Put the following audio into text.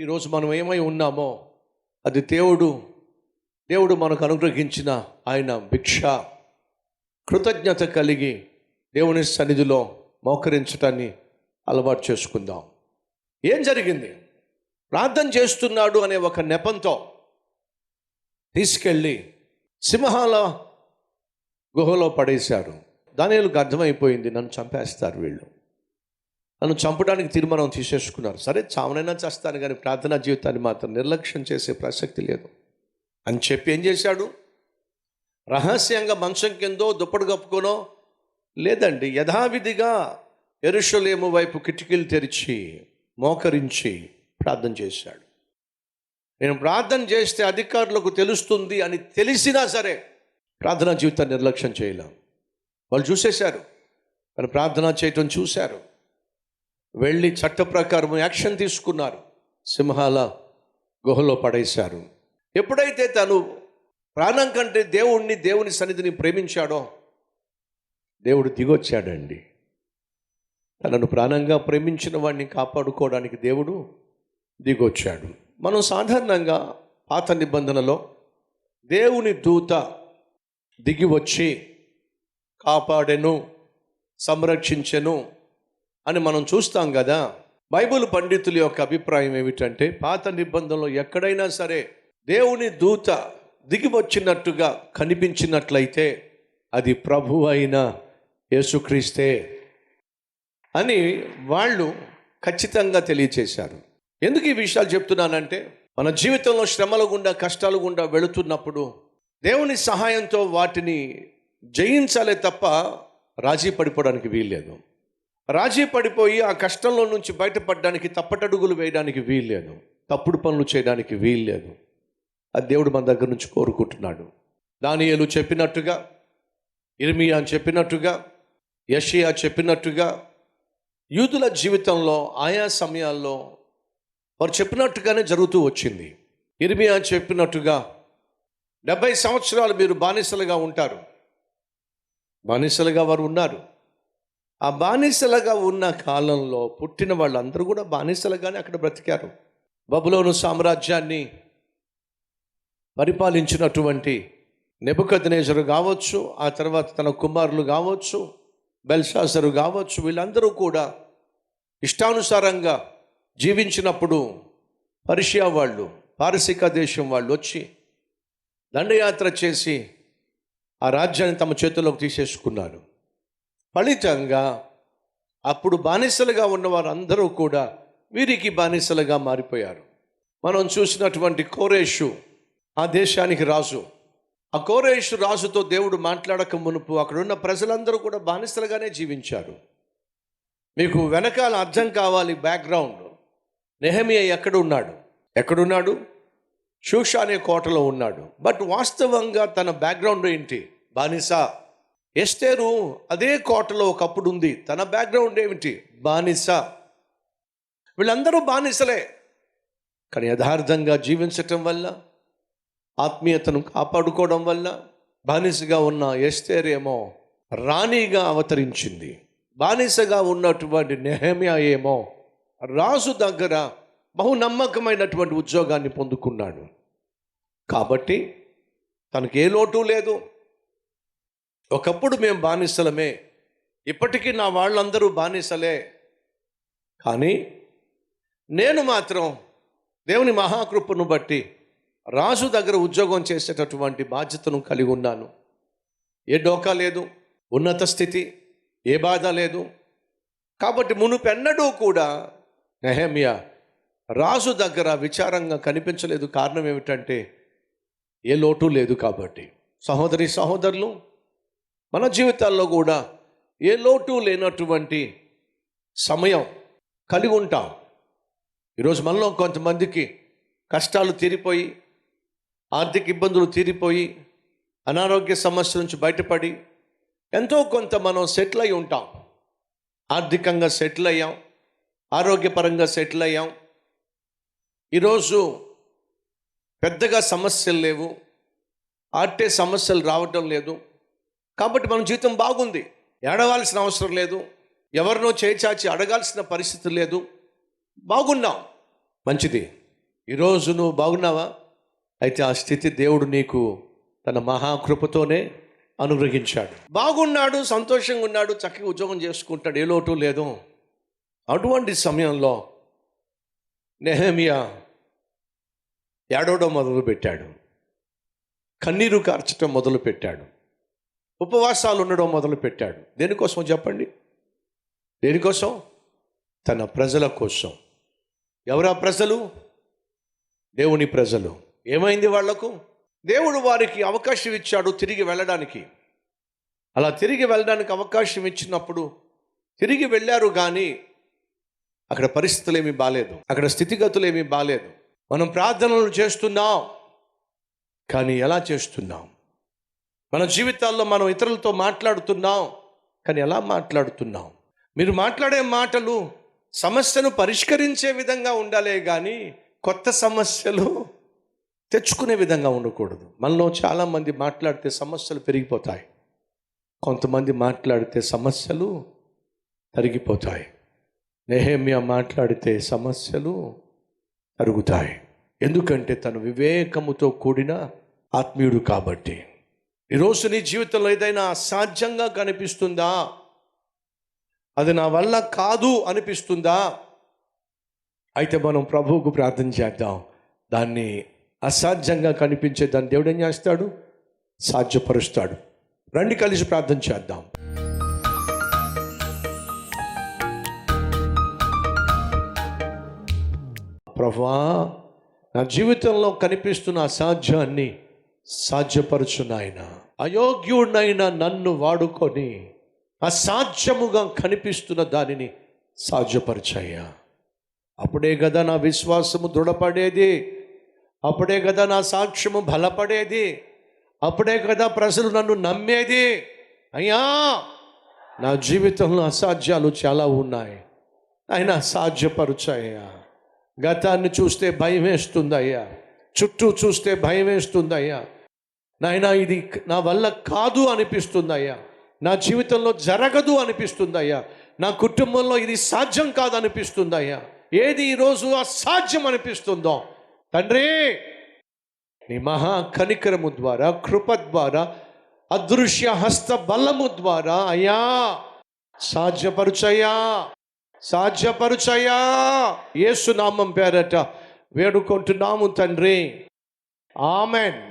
ఈరోజు మనం ఏమై ఉన్నామో అది దేవుడు దేవుడు మనకు అనుగ్రహించిన ఆయన భిక్ష కృతజ్ఞత కలిగి దేవుని సన్నిధిలో మోకరించటాన్ని అలవాటు చేసుకుందాం. ఏం జరిగింది? ప్రార్థన చేస్తున్నాడు అనే ఒక నెపంతో తీసుకెళ్ళి సింహాల గుహలో పడేశారు. దానిలకు అర్థమైపోయింది నన్ను చంపేస్తారు వీళ్ళు. నన్ను చంపడానికి తీర్మానం తీసేసుకున్నారు. సరే చావనైనా చేస్తాను కానీ ప్రార్థనా జీవితాన్ని మాత్రం నిర్లక్ష్యం చేసే ప్రసక్తి లేదు. అని చెప్పి ఏం చేశాడు? రహస్యంగా మంచం కిందో దుప్పటి కప్పుకోనో లేదండి యథావిధిగా ఎరుషలేము వైపు కిటికీలు తెరిచి మోకరించి ప్రార్థన చేశాడు. నేను ప్రార్థన చేస్తే అధికారులకు తెలుస్తుంది అని తెలిసినా సరే ప్రార్థనా జీవితాన్ని నిర్లక్ష్యం చేయలేం. వాళ్ళు చూసేశారు. కానీ ప్రార్థన చేయటం చూశారు. వెళ్ళి చట్ట ప్రకారం యాక్షన్ తీసుకున్నారు. సింహాల గుహలో పడేశారు. ఎప్పుడైతే తను ప్రాణం కంటే దేవుణ్ణి దేవుని సన్నిధిని ప్రేమించాడో దేవుడు దిగొచ్చాడండి. తనను ప్రాణంగా ప్రేమించిన వాడిని కాపాడుకోవడానికి దేవుడు దిగొచ్చాడు. మనం సాధారణంగా పాత నిబంధనలో దేవుని దూత దిగి వచ్చి కాపాడెను సంరక్షించెను అని మనం చూస్తాం కదా. బైబిల్ పండితుల యొక్క అభిప్రాయం ఏమిటంటే పాత నిబంధనలో ఎక్కడైనా సరే దేవుని దూత దిగివచ్చినట్టుగా కనిపించినట్లయితే అది ప్రభు అయిన యేసుక్రీస్తే అని వాళ్ళు ఖచ్చితంగా తెలియచేశారు. ఎందుకు ఈ విషయాలు చెప్తున్నానంటే మన జీవితంలో శ్రమల గుండా కష్టాల గుండా వెళుతున్నప్పుడు దేవుని సహాయంతో వాటిని జయించాలే తప్ప రాజీ పడిపోవడానికి వీల్లేదు. రాజీ పడిపోయి ఆ కష్టంలో నుంచి బయటపడడానికి తప్పటడుగులు వేయడానికి వీల్లేదు తప్పుడు పనులు చేయడానికి వీల్లేదు అది దేవుడు మన దగ్గర నుంచి కోరుకుంటున్నాడు. దానియలు చెప్పినట్టుగా ఇర్మియా చెప్పినట్టుగా యషియా చెప్పినట్టుగా యూదుల జీవితంలో ఆయా సమయాల్లో వారు చెప్పినట్టుగానే జరుగుతూ వచ్చింది. ఇర్మియా చెప్పినట్టుగా డెబ్బై సంవత్సరాలు మీరు బానిసలుగా ఉంటారు. బానిసలుగా వారు ఉన్నారు. ఆ బానిసలుగా ఉన్న కాలంలో పుట్టిన వాళ్ళందరూ కూడా బానిసలుగానే అక్కడ బ్రతికారు. బబులోను సామ్రాజ్యాన్ని పరిపాలించినటువంటి నెబుకద్నేజరు కావచ్చు ఆ తర్వాత తన కుమారులు కావచ్చు బెల్షాసరు కావచ్చు వీళ్ళందరూ కూడా ఇష్టానుసారంగా జీవించినప్పుడు పర్షియా వాళ్ళు పారసిక దేశం వాళ్ళు వచ్చి దండయాత్ర చేసి ఆ రాజ్యాన్ని తమ చేతుల్లోకి తీసేసుకున్నారు. ఫలితంగా అప్పుడు బానిసలుగా ఉన్న వారందరూ కూడా వీరికి బానిసలుగా మారిపోయారు. మనం చూసినటువంటి కోరేషు ఆ దేశానికి రాజు. ఆ కోరేషు రాజుతో దేవుడు మాట్లాడక మునుపు అక్కడున్న ప్రజలందరూ కూడా బానిసలుగానే జీవించారు. మీకు వెనకాల అర్థం కావాలి బ్యాక్గ్రౌండ్. నెహమియా ఎక్కడున్నాడు? ఎక్కడున్నాడు? షూషా అనే కోటలో ఉన్నాడు. బట్ వాస్తవంగా తన బ్యాక్గ్రౌండ్ ఏంటి? బానిస. ఎస్టేరు అదే కోటలో ఒకప్పుడు ఉంది. తన బ్యాక్గ్రౌండ్ ఏమిటి? బానిస. వీళ్ళందరూ బానిసలే. కానీ యథార్థంగా జీవించటం వల్ల ఆత్మీయతను కాపాడుకోవడం వల్ల బానిసగా ఉన్న ఎస్తేరేమో రాణిగా అవతరించింది. బానిసగా ఉన్నటువంటి నెహమ్యా ఏమో రాజు దగ్గర బహు నమ్మకమైనటువంటి ఉద్యోగాన్ని పొందుకున్నాడు. కాబట్టి తనకి ఏ లోటు లేదు. ఒకప్పుడు మేము బానిసలమే. ఇప్పటికీ నా వాళ్ళందరూ బానిసలే. కానీ నేను మాత్రం దేవుని మహాకృపను బట్టి రాజు దగ్గర ఉద్యోగం చేసేటటువంటి బాధ్యతను కలిగి ఉన్నాను. ఏ డోకా లేదు ఉన్నత స్థితి ఏ బాధ లేదు. కాబట్టి మునుపెన్నడూ కూడా నెహమియా రాజు దగ్గర విచారంగా కనిపించలేదు. కారణం ఏమిటంటే ఏ లోటు లేదు కాబట్టి. సహోదరి సహోదరులు మన జీవితాల్లో కూడా ఏ లోటు లేనటువంటి సమయం కలిగి ఉంటాం. ఈరోజు మనలో కొంతమందికి కష్టాలు తీరిపోయి ఆర్థిక ఇబ్బందులు తీరిపోయి అనారోగ్య సమస్య నుంచి బయటపడి ఎంతో కొంత మనం సెటిల్ అయి ఉంటాం. ఆర్థికంగా సెటిల్ అయ్యాం ఆరోగ్యపరంగా సెటిల్ అయ్యాం. ఈరోజు పెద్దగా సమస్యలు లేవు ఆటే సమస్యలు రావటం లేదు. కాబట్టి మన జీవితం బాగుంది. ఏడవాల్సిన అవసరం లేదు. ఎవరినో చేచాచి అడగాల్సిన పరిస్థితి లేదు. బాగున్నాం. మంచిది. ఈరోజు నువ్వు బాగున్నావా? అయితే ఆ స్థితి దేవుడు నీకు తన మహాకృపతోనే అనుగ్రహించాడు. బాగున్నాడు సంతోషంగా ఉన్నాడు చక్కగా ఉద్యోగం చేసుకుంటాడు. ఏ లోటు లేదు. అటువంటి సమయంలో నెహమియా ఏడవడం మొదలుపెట్టాడు. కన్నీరు కార్చడం మొదలు పెట్టాడు ఉపవాసాలు ఉండడం మొదలుపెట్టాడు. దేనికోసం చెప్పండి? దేనికోసం? తన ప్రజల కోసం. ఎవరా ప్రజలు? దేవుని ప్రజలు. ఏమైంది వాళ్ళకు? దేవుడు వారికి అవకాశం ఇచ్చాడు తిరిగి వెళ్ళడానికి. అలా తిరిగి వెళ్ళడానికి అవకాశం ఇచ్చినప్పుడు తిరిగి వెళ్ళారు కానీ అక్కడ పరిస్థితులు ఏమీ బాగాలేదు అక్కడ స్థితిగతులు ఏమీ బాగాలేదు మనం ప్రార్థనలు చేస్తున్నాం. కానీ ఎలా చేస్తున్నాం? మన జీవితాల్లో మనం ఇతరులతో మాట్లాడుతున్నాం కానీ ఎలా మాట్లాడుతున్నాం? మీరు మాట్లాడే మాటలు సమస్యను పరిష్కరించే విధంగా ఉండాలే కానీ కొత్త సమస్యలు తెచ్చుకునే విధంగా ఉండకూడదు. మనలో చాలామంది మాట్లాడితే సమస్యలు పెరిగిపోతాయి. కొంతమంది మాట్లాడితే సమస్యలు తరిగిపోతాయి. నెహేమియా మాట్లాడితే సమస్యలు తరుగుతాయి. ఎందుకంటే తను వివేకముతో కూడిన ఆత్మీయుడు కాబట్టి. ఈరోజు నీ జీవితంలో ఏదైనా అసాధ్యంగా కనిపిస్తుందా? అది నా వల్ల కాదు అనిపిస్తుందా? అయితే మనం ప్రభువుకు ప్రార్థన చేద్దాం. దాన్ని అసాధ్యంగా కనిపించే దాన్ని దేవుడు ఏం చేస్తాడు? సాధ్యపరుస్తాడు. రండి కలిసి ప్రార్థన చేద్దాం. ప్రభా నా జీవితంలో కనిపిస్తున్న అసాధ్యాన్ని సాధ్యపరచునాయన. అయోగ్యుడినైన నన్ను వాడుకొని అసాధ్యముగా కనిపిస్తున్న దానిని సాధ్యపరచయ్యా అప్పుడే కదా నా విశ్వాసము దృఢపడేది. అప్పుడే కదా నా సాక్ష్యము బలపడేది. అప్పుడే కదా ప్రజలు నన్ను నమ్మేది. అయ్యా నా జీవితంలో అసాధ్యాలు చాలా ఉన్నాయి. ఆయన సాధ్యపరుచాయ్యా గతాన్ని చూస్తే భయం వేస్తుందయ్యా చుట్టూ చూస్తే భయం వేస్తుందయ్యా నాయన ఇది నా వల్ల కాదు అనిపిస్తుందయ్యా. నా జీవితంలో జరగదు అనిపిస్తుందయ్యా. నా కుటుంబంలో ఇది సాధ్యం కాదు అనిపిస్తుందయ్యా. ఏది ఈరోజు అసాధ్యం అనిపిస్తుందో. తండ్రి నీ మహా కనికరము ద్వారా కృప ద్వారా అదృశ్య హస్త బలము ద్వారా అయ్యా సాధ్యపరుచయ్యా సాధ్యపరుచయ్యా. ఏసునామం పేరట వేడుకుంటున్నాము తండ్రి. ఆమెన్.